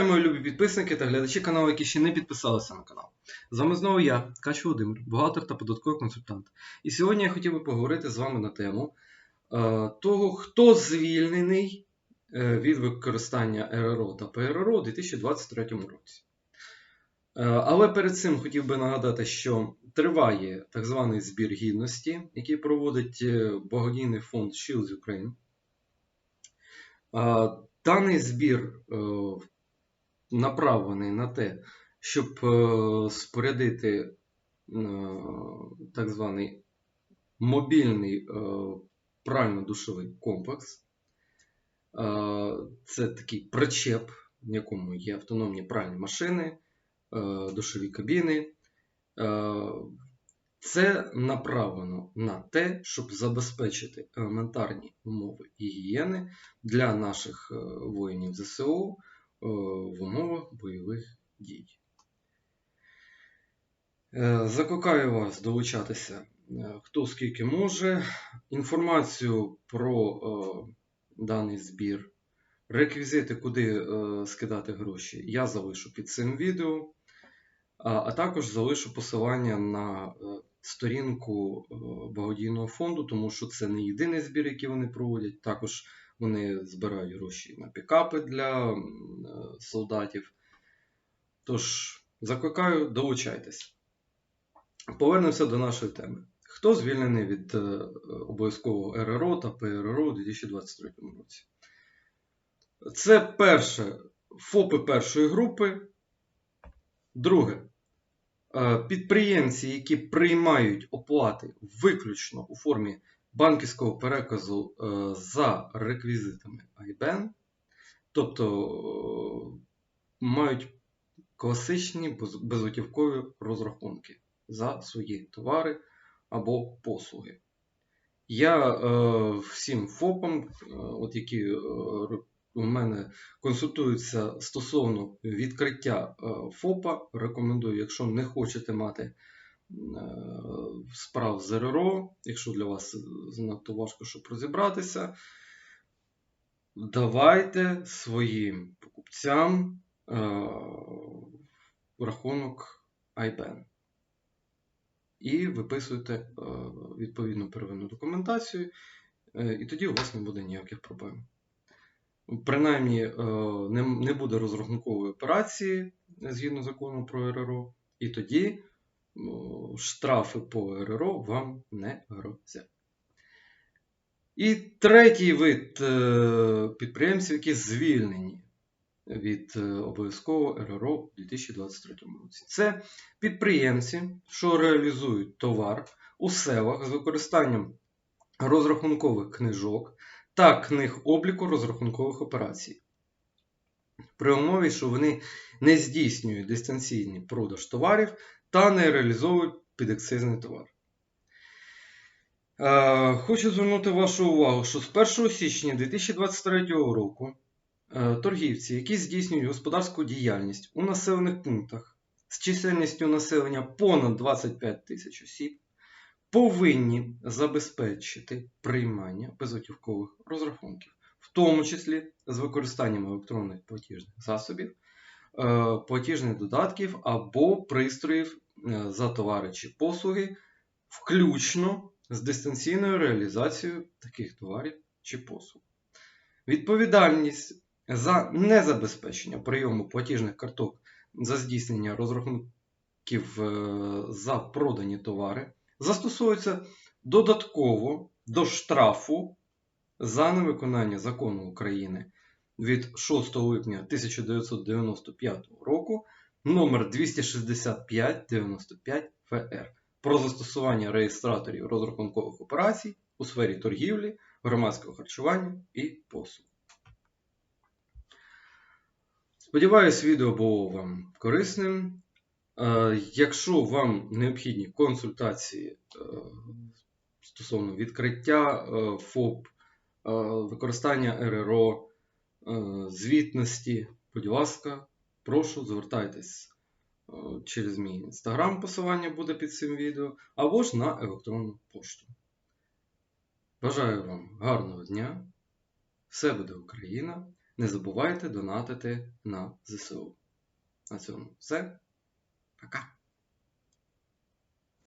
Мої любі підписники та глядачі каналу, які ще не підписалися на канал. З вами знову я, Ткач Володимир, бухгалтер та податковий консультант. І сьогодні я хотів би поговорити з вами на тему е, того, хто звільнений е, від використання РРО та ПРРО у 2023 році. Е, але перед цим хотів би нагадати, що триває так званий збір гідності, який проводить е, благодійний фонд Shields Ukraine. Е, Даний збір е, направлений на те, щоб е, спорядити е, так званий мобільний е, прально-душовий комплекс. Це такий причеп, в якому є автономні пральні машини, душові кабіни. Це направлено на те, щоб забезпечити елементарні умови гігієни для наших воїнів ЗСУ в умовах бойових дій. Е, Закликаю вас долучатися е, хто скільки може. Інформацію про е, даний збір, реквізити, куди е, скидати гроші, я залишу під цим відео, а, також залишу посилання на е, сторінку е, благодійного фонду, тому що це не єдиний збір, який вони проводять. Також вони збирають гроші на пікапи для е, солдатів. Тож, закликаю, долучайтесь. Повернемося до нашої теми. Хто звільнений від е, обов'язкового РРО та ПРРО у 2023 році? Це перше ФОПи першої групи. Друге. е, Підприємці, які приймають оплати виключно у формі банківського переказу е, за реквізитами IBAN, тобто е, мають класичні безготівкові розрахунки за свої товари або послуги. Я е, всім ФОПам, е, от які е, у мене консультуються стосовно відкриття ФОПа, рекомендую, якщо не хочете мати справ з РРО, якщо для вас занадто важко, щоб розібратися, давайте своїм покупцям е, рахунок IBAN і виписуєте е, відповідну первинну документацію, е, і тоді у вас не буде ніяких проблем. Принаймні, е, не, буде розрахункової операції е, згідно закону про РРО, і тоді штрафи по РРО вам не грозять. І третій вид е, підприємців, які звільнені від е, обов'язкового РРО у 2023 році. Це підприємці, що реалізують товар у селах з використанням розрахункових книжок та книг обліку розрахункових операцій. При умові, що вони не здійснюють дистанційний продаж товарів та не реалізовують підакцизний товар. Е, Хочу звернути вашу увагу, що з 1 січня 2023 року е, торгівці, які здійснюють господарську діяльність у населених пунктах з чисельністю населення понад 25 тисяч осіб, повинні забезпечити приймання безготівкових розрахунків, в тому числі з використанням електронних платіжних засобів, е, платіжних додатків або пристроїв е, за товари чи послуги, включно з дистанційною реалізацією таких товарів чи послуг. Відповідальність за незабезпечення прийому платіжних карток за здійснення розрахунків е, за продані товари застосовується додатково до штрафу за невиконання закону України від 6 липня 1995 року номер 26595 ФР про застосування реєстраторів розрахункових операцій у сфері торгівлі, громадського харчування і послуг. Сподіваюсь, відео було вам корисним. Е, Якщо вам необхідні консультації е, стосовно відкриття е, ФОП, використання РРО, е, звітності, будь ласка, прошу звертайтесь е, через мій інстаграм, посилання буде під цим відео, або ж на електронну пошту. Бажаю вам гарного дня! Все буде Україна! Не забувайте донатити на ЗСУ. На цьому все. Пока.